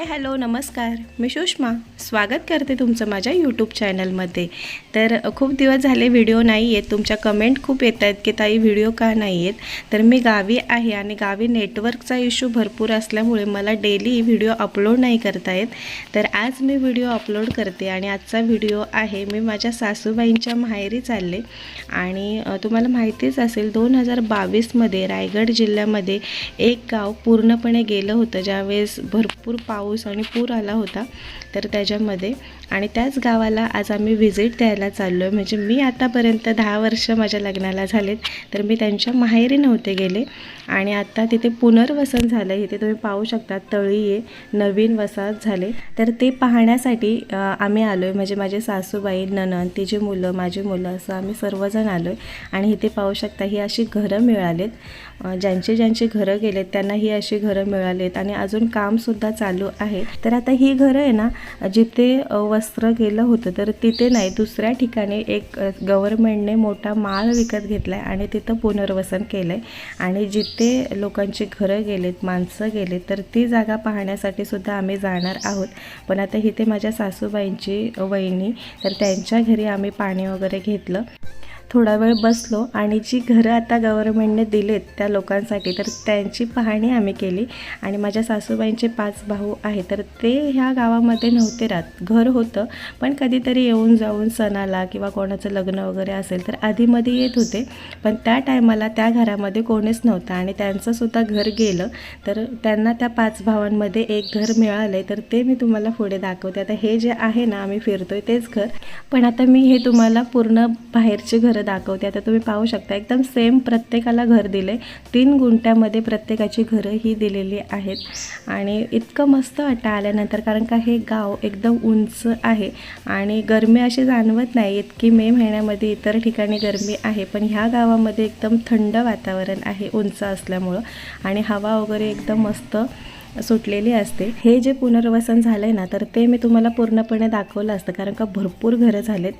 Hi hello नमस्कार. मी सुषमा. स्वागत करते तुमचं माझ्या यूट्यूब चॅनलमध्ये तर खूप दिवस झाले व्हिडिओ नाही आहेत तुमच्या कमेंट खूप येत आहेत की ताई व्हिडिओ का नाही आहेत तर मी गावी आहे आणि गावी नेटवर्कचा इश्यू भरपूर असल्यामुळे मला डेली व्हिडिओ अपलोड नाही करता येत. तर आज मी व्हिडिओ अपलोड करते आणि आजचा व्हिडिओ आहे मी माझ्या सासूबाईंच्या माहेरी चालले. आणि तुम्हाला माहितीच असेल दोन हजार बावीसमध्ये रायगड जिल्ह्यामध्ये एक गाव पूर्णपणे गेलं होतं. ज्यावेळेस भरपूर पाऊस आणि पूर आला होता तर त्याच्यामध्ये. आणि त्याच गावाला आज आम्ही व्हिजिट द्यायला चाललो आहे म्हणजे मी आतापर्यंत दहा वर्ष माझ्या लग्नाला झालेत तर मी त्यांच्या माहेरी नव्हते गेले. आणि आता तिथे पुनर्वसन झालं इथे तुम्ही पाहू शकता तळी आहे नवीन वसाहत झाले. तर ते पाहण्यासाठी आम्ही आलो आहे म्हणजे माझे सासूबाई ननन तिची मुलं माझी मुलं असं आम्ही सर्वजण आलो आहे आणि इथे पाहू शकता ही अशी घरं मिळालेत. ज्यांचे ज्यांचे ज्यांची घरं गेलेत त्यांना ही अशी घरं मिळालेत. आणि अजून कामसुद्धा चालू आहे. तर आता ही घरं आहे ना जिथे वस्त्र गेलं होतं तर तिथे नाही दुसऱ्या ठिकाणी एक गव्हर्मेंटने मोठा माळ विकत घेतला आहे आणि तिथं पुनर्वसन केलं आहे आणि जिथे लोकांची घरं गेलेत माणसं गेलेत तर ती जागा पाहण्यासाठी सुद्धा आम्ही जाणार आहोत. पण आता इथे माझ्या सासूबाईंची वहिनी तर त्यांच्या घरी आम्ही पाणी वगैरे घेतलं. थोडा वेळ बसलो आणि जी घरं आता गव्हर्मेंटने दिलेत त्या लोकांसाठी तर त्यांची पाहणी आम्ही केली. आणि माझ्या सासूबाईंचे पाच भाऊ आहे तर ते ह्या गावामध्ये नव्हते राहत. घर होतं पण कधीतरी येऊन जाऊन सणाला किंवा कोणाचं लग्न वगैरे असेल तर आधीमध्ये येत होते. पण त्या टायमाला त्या घरामध्ये कोणीच नव्हतं आणि त्यांचंसुद्धा घर गेलं. तर त्यांना त्या पाच भावांमध्ये एक घर मिळालं आहे तर ते मी तुम्हाला पुढे दाखवते. आता हे जे आहे ना आम्ही फिरतोय तेच घर. पण आता मी हे तुम्हाला पूर्ण बाहेरचे घरं दाखवते. आता तुम्ही पाहू शकता एकदम सेम प्रत्येकाला घर दिले तीन गुंट्यामध्ये प्रत्येकाची घरं ही दिलेली आहेत. आणि इतकं मस्त वाटतं आल्यानंतर कारण का हे गाव एकदम उंच आहे. आणि गरमी अशी जाणवत नाही इतकी मे महिन्यामध्ये इतर ठिकाणी गरमी आहे. पण ह्या गावामध्ये एकदम थंड वातावरण आहे उंच असल्यामुळं. आणि हवा वगैरे एकदम मस्त सुटलेली असते. हे जे पुनर्वसन झालं आहे ना तर ते मी तुम्हाला पूर्णपणे दाखवलं असतं कारण का भरपूर घरं झालेत.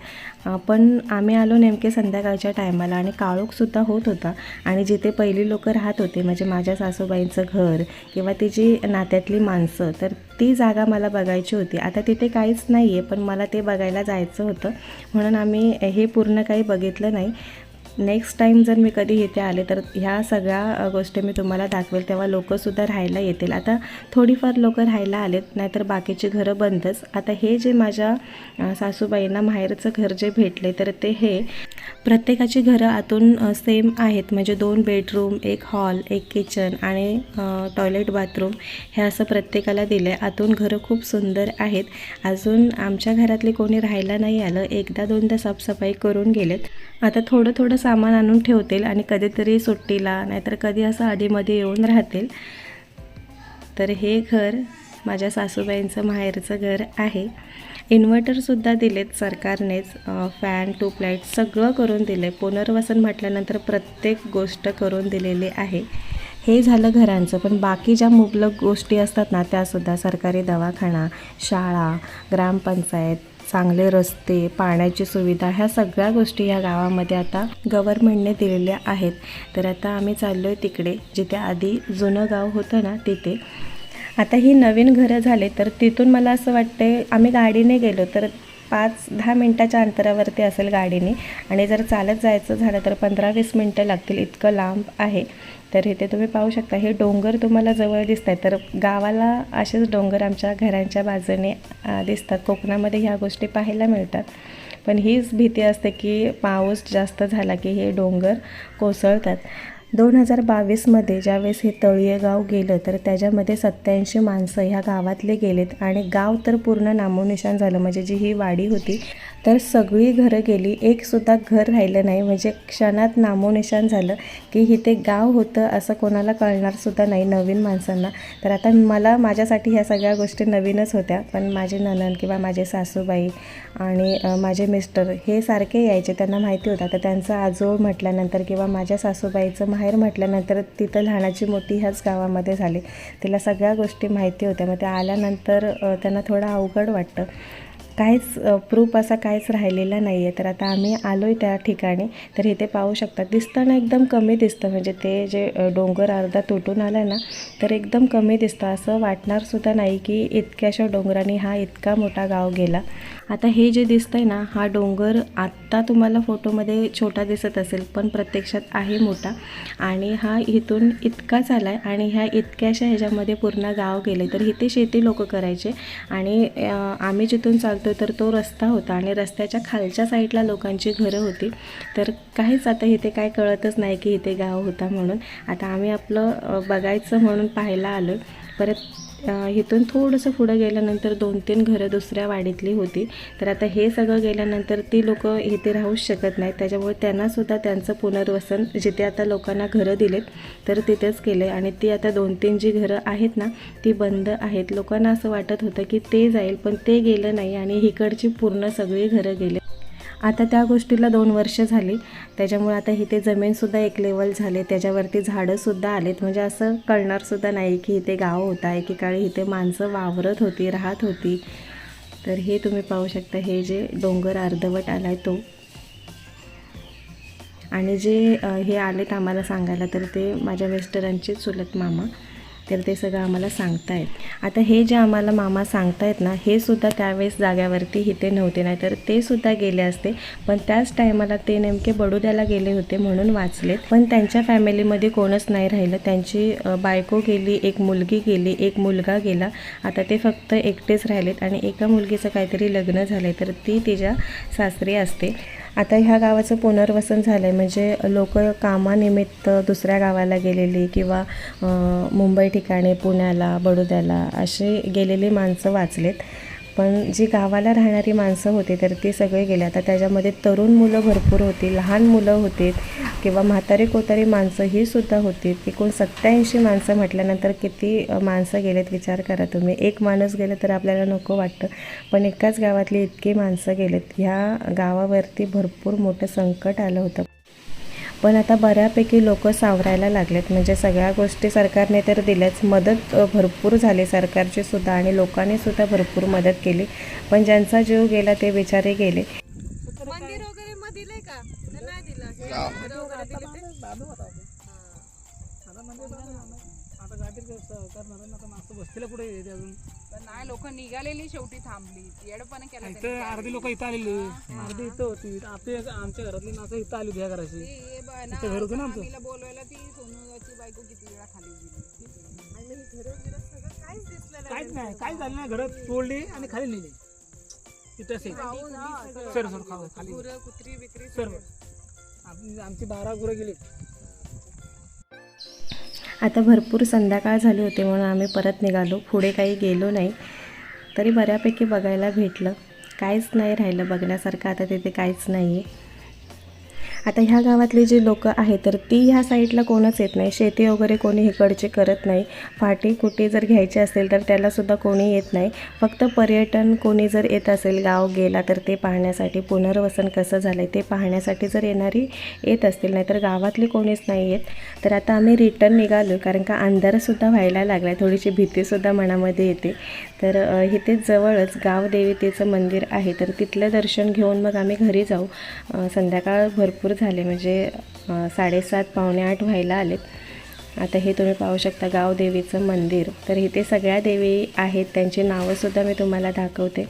पण आम्ही आलो नेमके संध्याकाळच्या टायमाला आणि काळोखसुद्धा होत होता. आणि जिथे पहिली लोक राहत होते म्हणजे माझ्या सासूबाईंचं घर किंवा ती जी नात्यातली माणसं तर ती जागा मला बघायची होती. आता तिथे काहीच नाही आहे पण मला ते बघायला जायचं होतं. म्हणून आम्ही हे पूर्ण काही बघितलं नाही. नेक्स्ट टाईम जर मी कधी इथे आले तर ह्या सगळ्या गोष्टी मी तुम्हाला दाखवेल तेव्हा लोकंसुद्धा राहायला येतील. आता थोडीफार लोक राहायला आलेत नाहीतर बाकीची घरं बंदच. आता हे जे माझ्या सासूबाईंना माहेरचं घर जे भेटले तर ते हे प्रत्येकाची घरं आतून सेम आहेत. म्हणजे दोन बेडरूम एक हॉल एक किचन आणि टॉयलेट बाथरूम हे असं प्रत्येकाला दिलं आहे आतून घरं खूप सुंदर आहेत. अजून आमच्या घरातले कोणी राहायला नाही आलं. एकदा दोनदा साफसफाई करून गेलेत. आता थोडं थोडं सामान आणून ठेवतील आणि कधीतरी सुट्टीला नाहीतर कधी असं आधीमध्ये येऊन राहतील. तर हे घर माझ्या सासूबाईंचं माहेरचं घर आहे. इन्व्हर्टरसुद्धा दिलेत सरकारनेच. फॅन ट्यूबलाईट सगळं करून दिलं. आहे पुनर्वसन म्हटल्यानंतर प्रत्येक गोष्ट करून दिलेली आहे. हे झालं घरांचं पण बाकी ज्या मुबलक गोष्टी असतात ना त्यासुद्धा सरकारी दवाखाना शाळा ग्रामपंचायत चांगले रस्ते पाण्याची सुविधा ह्या सगळ्या गोष्टी ह्या गावामध्ये आता गव्हर्मेंटने दिलेल्या आहेत. तर आता आम्ही चाललो आहे तिकडे जिथे आधी जुनं गाव होतं ना तिथे. आता ही नवीन घरं झाले तर तिथून मला असं वाटतं आम्ही गाडीने गेलो तर पाच दहा मिनटाच्या अंतरावरती असेल गाडीने. आणि जर चालत जायचं झालं तर पंधरा वीस मिनटं लागतील इतकं लांब आहे. तर इथे तुम्ही पाहू शकता हे डोंगर तुम्हाला जवळ दिसत आहेत तर गावाला असेच डोंगर आमच्या घरांच्या बाजूने दिसतात. कोकणामध्ये ह्या गोष्टी पाहायला मिळतात. पण हीच भीती असते की पाऊस जास्त झाला की हे डोंगर कोसळतात. दोन हजार बावीसमध्ये ज्यावेळेस हे तळीये गाव गेलं तर त्याच्यामध्ये सत्याऐंशी माणसं ह्या गावातले गेलेत आणि गाव तर पूर्ण नामोनिशान झालं. म्हणजे जी ही वाडी होती तर सगळी घरं गेली. एकसुद्धा घर राहिलं नाही. म्हणजे क्षणात नामोनिशान झालं की इथे गाव होतं असं कोणाला कळणारसुद्धा नाही नवीन माणसांना. तर आता मला माझ्यासाठी ह्या सगळ्या गोष्टी नवीनच होत्या. पण माझे ननन किंवा माझे सासूबाई आणि माझे मिस्टर हे सारखे यायचे. त्यांना माहिती होतं. तर त्यांचं आजोळ म्हटल्यानंतर किंवा माझ्या सासूबाईचं माहेर म्हटल्यानंतर तिथं लहानाची मोठी ह्याच गावामध्ये झाली. तिला सगळ्या गोष्टी माहिती होत्या. मग त्या आल्यानंतर त्यांना थोडं अवघड वाटतं. काहीच प्रूफ असा काहीच राहिलेला नाही आहे तर आता आम्ही आलो आहे त्या ठिकाणी. तर इथे पाहू शकता दिसताना एकदम कमी दिसतं. म्हणजे ते जे डोंगर अर्धा तुटून आला ना तर एकदम कमी दिसतं. असं वाटणारसुद्धा नाही की इतक्याशा डोंगरांनी हा इतका मोठा गाव गेला. आता हे जे दिसतंय ना हा डोंगर आत्ता तुम्हाला फोटोमध्ये छोटा दिसत असेल पण प्रत्यक्षात आहे मोठा. आणि हा इथून इतकाच आला आहे आणि ह्या इतक्याशा ह्याच्यामध्ये पूर्ण गाव गेले तर इथे शेती लोक करायचे आणि आम्ही जिथून चालतो तर तो रस्ता होता आणि रस्त्याच्या खालच्या साईडला लोकांची घरं होती. तर काहीच आता इथे काय कळतच नाही की इथे गाव होता म्हणून. आता आम्ही आपलं बघायचं म्हणून पाहायला आलो परत इथून थोडंसं पुढं गेल्यानंतर दोन तीन घरं दुसऱ्या वाडीतली होती. तर आता हे सगळं गेल्यानंतर ती लोक इथे राहूच शकत नाहीत. त्याच्यामुळे त्यांनासुद्धा त्यांचं पुनर्वसन जिथे आता लोकांना घरं दिलेत तर तिथेच केले आणि ती आता दोन तीन जी घरं आहेत ना ती बंद आहेत. लोकांना असं वाटत होतं की ते जाईल पण ते गेलं नाही. आणि इकडची पूर्ण सगळी घरं गेले. आता त्या गोष्टीला दोन वर्ष झाली. त्याच्यामुळे आता इथे जमीनसुद्धा एक लेवल झाले. त्याच्यावरती झाडंसुद्धा आलेत. म्हणजे असं कळणारसुद्धा नाही की इथे गाव होता. एकेकाळी इथे माणसं वावरत होती राहत होती. तर हे तुम्ही पाहू शकता. हे जे डोंगर अर्धवट आला आहे तो. आणि जे हे आलेत आम्हाला सांगायला तर ते माझ्या मिस्टरांचे चुलत मामा. तर ते सगळं आम्हाला सांगतायत. आता हे जे आम्हाला मामा सांगतायत ना हे सुद्धा त्यावेळेस जाग्यावरती इथे नव्हते नाही तर ते सुद्धा गेले असते. पण त्याच टायमाला ते नेमके बडोद्याला गेले होते म्हणून वाचलेत. पण त्यांच्या फॅमिलीमध्ये कोणच नाही राहिलं. त्यांची बायको गेली एक मुलगी गेली एक मुलगा गेला. आता ते फक्त एकटेच राहिलेत आणि एका मुलगीचं काहीतरी लग्न झालं तर ती तिच्या सासरी असते. आता ह्या गावाचं पुनर्वसन झालं आहे म्हणजे लोक कामानिमित्त दुसऱ्या गावाला गेलेली किंवा मुंबई ठिकाणी पुण्याला बडोद्याला असे गेलेली माणसं वाचलेत. पण जी गावाला राहणारी माणसं होती तर ती सगळे गेले. आता त्याच्यामध्ये तरुण मुलं भरपूर होती लहान मुलं होती किंवा म्हातारी कोतारी माणसं ही सुद्धा होती. एकूण सत्याऐंशी माणसं म्हटल्यानंतर किती माणसं गेलेत विचार करा तुम्ही. एक माणूस गेलं तर आपल्याला नको वाटतं. पण एकाच गावातली इतकी माणसं गेलेत. ह्या गावावरती भरपूर मोठं संकट आलं होतं. पण आता बऱ्यापैकी लोक सावरायला लागलेत. म्हणजे सगळ्या गोष्टी सरकारने तर दिल्याच. मदत भरपूर झाली सरकारची सुद्धा आणि लोकांनी सुद्धा भरपूर मदत केली. पण ज्यांचा जीव गेला ते बिचारे गेले. मंदिर वगैरे मग दिलंय का? का नाही दिलं. घरं वगैरे दिले ते? आता ना, ना, पण नाही लोक निघालेली शेवटी थांबली. येडपणे केलं इथं त्यांनी. अर्धी लोक इथं आलेली. अर्धी इथं होती. आपली आमच्या घरातली माणसं इथं आली होती घराची ती हे बघ ना, इथं घर होतं ना आमचं. आम्हीला बोलवायला ती सोनूची बायको किती वेळा खाली गेली. आणि ही घरं बिरं सगळं काहीच दिसलं नाही. काहीच नाही. काहीच झालं नाही. घरात तोडली आणि खाली नेली. इथं असे पाहून हा, सगळं सर सर खाऊ खाली गुरं, कुत्री सर्व. आपली आमची बारा गुरं गेली आता भरपूर संध्याकाळ झाली होती म्हणून आम्ही परत निघालो. पुढे काही गेलो नाही. तरी बऱ्यापैकी बघायला भेटलं. काहीच नाही राहिलं बघण्यासारखं. आता तिथे काहीच नाही आहे आता ह्या गावातली जी लोक आहेत तर ती ह्या साईडला कोणच येत नाही. शेती वगैरे कोणी इकडचे करत नाही. फाटी कुटी जर घ्यायची असेल तर त्यालासुद्धा कोणी येत नाही. फक्त पर्यटन कोणी जर येत असेल गाव गेला तर ते पाहण्यासाठी पुनर्वसन कसं झालं आहे ते पाहण्यासाठी जर येणारी येत असतील नाहीतर गावातले कोणीच नाही येत. तर आता आम्ही रिटर्न निघालो कारण का अंधारसुद्धा व्हायला लागला आहे थोडीशी भीतीसुद्धा मनामध्ये येते. तर इथे जवळच गाव देवतेचं मंदिर आहे तर तिथलं दर्शन घेऊन मग आम्ही घरी जाऊ. संध्याकाळ भरपूर झाले. म्हणजे साडेसात पावणे आठ व्हायला आलेत. आता हे तुम्ही पाहू शकता गावदेवीचं मंदिर. तर इथे सगळ्या देवी आहेत. त्यांची नावंसुद्धा मी तुम्हाला दाखवते.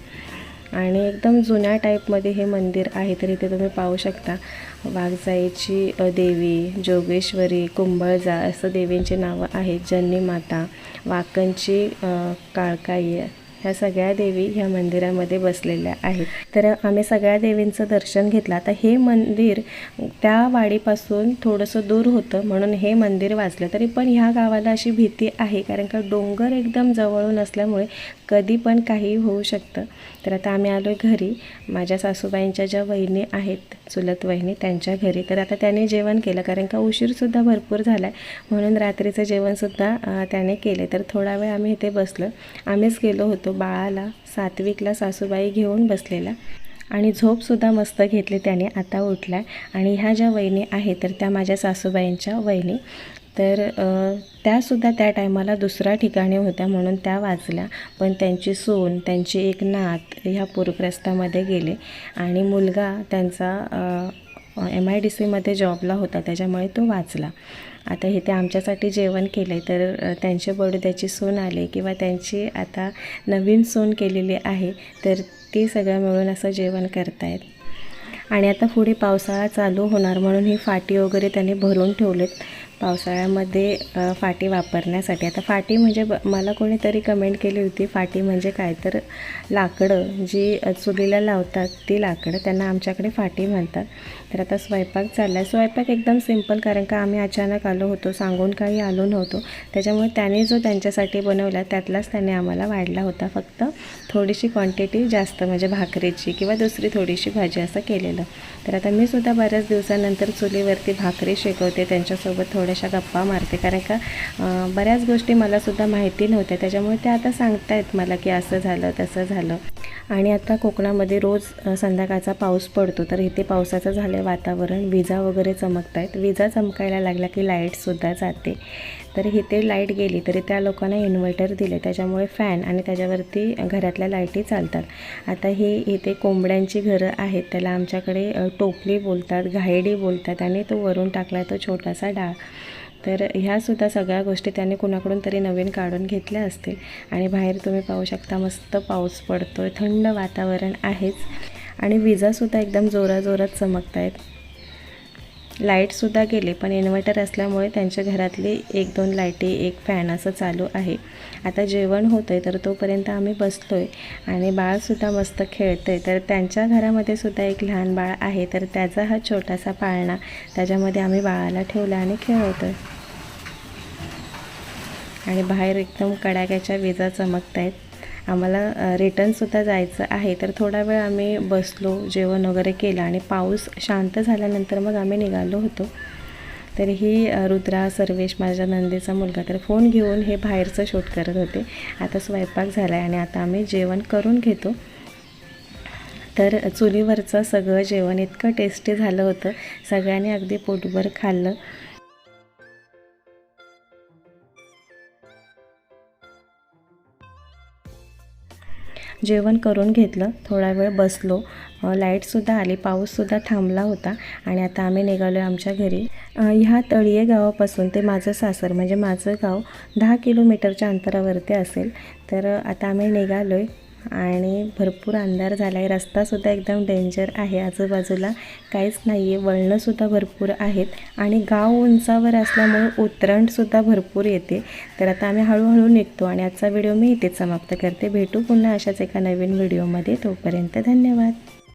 आणि एकदम जुन्या टाईपमध्ये हे मंदिर आहे. तर इथे तुम्ही पाहू शकता वाघजाईची देवी जोगेश्वरी कुंभळजा असं देवींची नावं आहेत. जन्नी माता वाकणची काळकाई ह्या सगळ्या देवी ह्या मंदिरामध्ये बसलेल्या आहेत. तर आम्ही सगळ्या देवींचं दर्शन घेतलं. आता हे मंदिर त्या वाडीपासून थोडंसं दूर होतं म्हणून हे मंदिर वाचलं. तरी पण ह्या गावाला अशी भीती आहे कारण का डोंगर एकदम जवळून असल्यामुळे कधी पण काही होऊ शकतं. तर आता आम्ही आलो आहे घरी. माझ्या सासूबाईंच्या ज्या वहिनी आहेत चुलत वहिनी त्यांच्या घरी. तर आता त्याने जेवण केलं कारण का उशीरसुद्धा भरपूर झाला आहे म्हणून रात्रीचं जेवणसुद्धा त्याने केले तर थोडा वेळ आम्ही इथे बसलो. आम्हीच गेलो होतो. बाळाला सात्विकला सासूबाई घेऊन बसलेला आणि झोपसुद्धा मस्त घेतली त्याने. आता उठला आणि ह्या ज्या वहिनी आहेत तर त्या माझ्या सासूबाईंच्या वहिनी. तर त्यासुद्धा त्या टायमाला दुसऱ्या ठिकाणी होत्या म्हणून त्या वाचल्या. पण त्यांची सून त्यांची एक नात ह्या पूरग्रस्तामध्ये गेले आणि मुलगा त्यांचा एम आय डी सीमध्ये जॉबला होता त्याच्यामुळे तो वाचला. आता हे ते आमच्यासाठी जेवण केलं आहे तर त्यांच्या त्यांचे बडोद्याची सून आले किंवा त्यांची आता नवीन सून केलेली आहे तर ती सगळं मिळून असं जेवण करतायत. आणि आता पुढे पावसाळा चालू होणार म्हणून ही फाटी वगैरे त्यांनी भरून ठेवलेत. पावसाळ्यामध्ये फाटी वापरण्यासाठी. आता फाटी म्हणजे ब मला कोणीतरी कमेंट केली होती फाटी म्हणजे काय? तर लाकडं जी चुलीला लावतात ती लाकडं त्यांना आमच्याकडे फाटी म्हणतात. तर आता स्वयंपाक चालला आहे स्वयंपाक एकदम सिंपल कारण का आम्ही अचानक आलो होतो सांगून काही आलो नव्हतो. त्याच्यामुळे त्याने जो त्यांच्यासाठी बनवला त्यातलाच त्याने आम्हाला वाढला होता. फक्त थोडीशी क्वांटिटी जास्त म्हणजे भाकरीची किंवा दुसरी थोडीशी भाजी असं केलेलं. तर आता मी सुद्धा बऱ्याच दिवसानंतर चुलीवरती भाकरी शिकवते त्यांच्यासोबत थोडं थोड्याशा गप्पा मारते. कारण का बऱ्याच गोष्टी मलासुद्धा माहिती नव्हत्या. त्याच्यामुळे त्या आता सांगतायत मला की असं झालं तसं झालं. आणि आता कोकणामध्ये रोज संध्याकाळचा पाऊस पडतो. तर इथे पावसाचं झालं आहे वातावरण. विजा वगैरे चमकत आहेत विजा चमकायला लागल्या की लाईटसुद्धा जाते. तर इथे लाइट गेली तरी त्या लोकांना इन्व्हर्टर दिले. त्याच्यामुळे फॅन आणि त्याच्यावरती घरातल्या लाईटी चालतात. आता ही इथे कोंबड्यांची घरं आहेत. त्याला आमच्याकडे टोपली बोलतात घायडी बोलतात आणि तो वरून टाकला तो छोटासा डाळ तर ह्यासुद्धा सगळ्या गोष्टी त्याने कुणाकडून तरी नवीन काढून घेतल्या असतील. आणि बाहेर तुम्ही पाहू शकता मस्त पाऊस पडतो आहे थंड वातावरण आहेच. आणि विजासुद्धा एकदम जोराजोरात चमकत आहेत लाईटसुद्धा गेली पण इन्व्हर्टर असल्यामुळे त्यांच्या घरातली एक दोन लाईटी एक फॅन असं चालू आहे. आता जेवण होतं आहे तर तोपर्यंत आम्ही बसतो आहे आणि बाळसुद्धा मस्त खेळतं आहे तर त्यांच्या घरामध्ये सुद्धा एक लहान बाळ आहे तर त्याचा हा छोटासा पाळणा त्याच्यामध्ये आम्ही बाळाला ठेवला आणि खेळवतो आहे आणि बाहेर एकदम कडाक्याच्या विजा चमकत आहेत आम्हाला रिटर्नसुद्धा जायचं आहे. तर थोडा वेळ आम्ही बसलो जेवण वगैरे केलं आणि पाऊस शांत झाल्यानंतर मग आम्ही निघालो होतो. तर ही रुद्रा सर्वेश माझ्या नंदीचा मुलगा तर फोन घेऊन हे बाहेरचं शूट करत होते. आता स्वयंपाक झाला आहे आणि आता आम्ही जेवण करून घेतो. तर चुलीवरचं सगळं जेवण इतकं टेस्टी झालं होतं. सगळ्यांनी अगदी पोटभर खाल्लं. जेवण करून घेतलं. थोडा वेळ बसलो. लाईटसुद्धा आली. पाऊससुद्धा थांबला होता. आणि आता आम्ही निघालो आहे आमच्या घरी. ह्या तळीये गावापासून ते माझं सासर. म्हणजे माझं गाव दहा किलोमीटरच्या अंतरावरती असेल. तर आता आम्ही निघालो आहे आणि भरपूर अंधार झाला आहे रस्तासुद्धा एकदम डेंजर आहे आजूबाजूला. काहीच नाही आहे वळणंसुद्धा भरपूर आहेत. आणि गाव उंचावर असल्यामुळे उतरणसुद्धा भरपूर येते. तर आता आम्ही हळूहळू निघतो आणि आजचा व्हिडिओ मी इथेच समाप्त करते. भेटू पुन्हा अशाच एका नवीन व्हिडिओमध्ये. तोपर्यंत धन्यवाद.